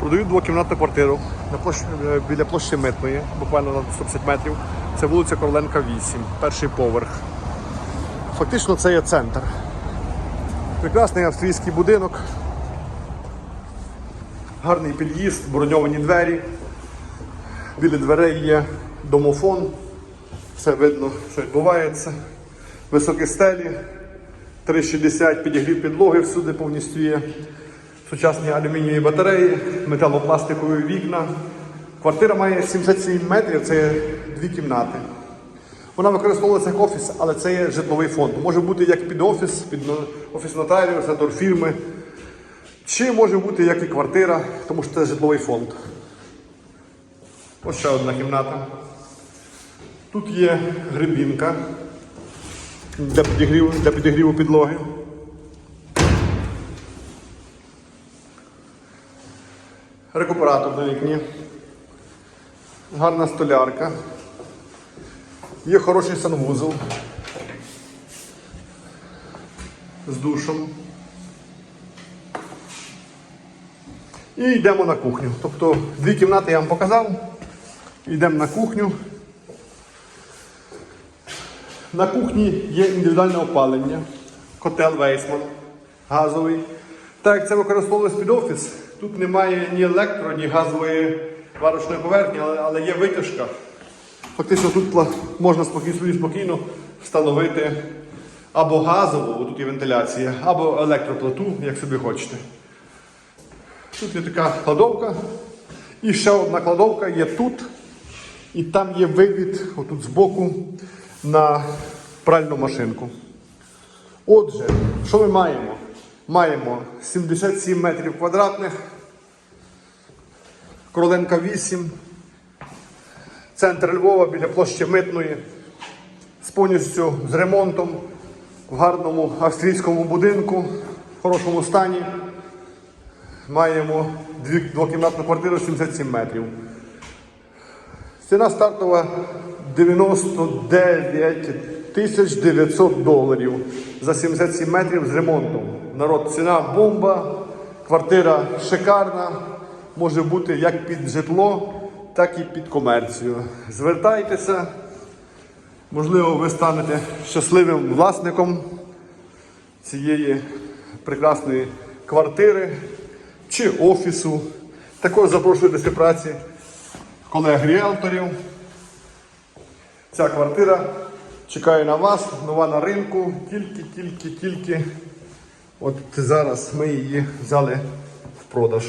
Продаю двокімнатну квартиру на площі, е, біля площі Митної, буквально на 150 метрів. Це вулиця Короленка 8, перший поверх. Фактично це є центр. Прекрасний австрійський будинок, гарний під'їзд, броньовані двері. Біля дверей є домофон. Все видно, що відбувається. Високі стелі, 3,60 підігрів підлоги всюди повністю є. Сучасні алюмінієві батареї, металопластикові вікна. Квартира має 77 метрів, це дві кімнати. Вона використовується як офіс, але це є житловий фонд. Може бути як під офіс, під офіс нотаріуса, турфірми. Чи може бути як і квартира, тому що це житловий фонд. Ось ще одна кімната. Тут є грибінка для підігріву, для підігріву підлоги. Рекуператор на вікні. Гарна столярка. Є хороший санвузол з душем. І йдемо на кухню. Тобто дві кімнати я вам показав. Йдемо на кухню. На кухні є індивідуальне опалення, котел Вейсман, газовий. Так як це використовувалось під офіс, тут немає ні електро, ні газової варочної поверхні, але, але є витяжка. Фактично тут можна спокійно, спокійно встановити або газову, тут є вентиляція, або електроплиту, як собі хочете. Тут є така кладовка. І ще одна кладовка є тут. І там є вивід, отут збоку, на пральну машинку. Отже, що ми маємо? Маємо 77 метрів квадратних, Короленка 8, центр Львова біля площі Митної, з повністю з ремонтом, в гарному австрійському будинку, в хорошому стані. Маємо двокімнатну квартиру 77 метрів. Ціна стартова 99 тисяч 900 доларів за 77 метрів з ремонтом. Народ, ціна бомба, квартира шикарна, може бути як під житло, так і під комерцію. Звертайтеся, можливо, ви станете щасливим власником цієї прекрасної квартири чи офісу. Також запрошую до співпраці колег ріелторів. Ця квартира чекає на вас, нова на ринку. Тільки, тільки, тільки. От зараз ми її взяли в продаж.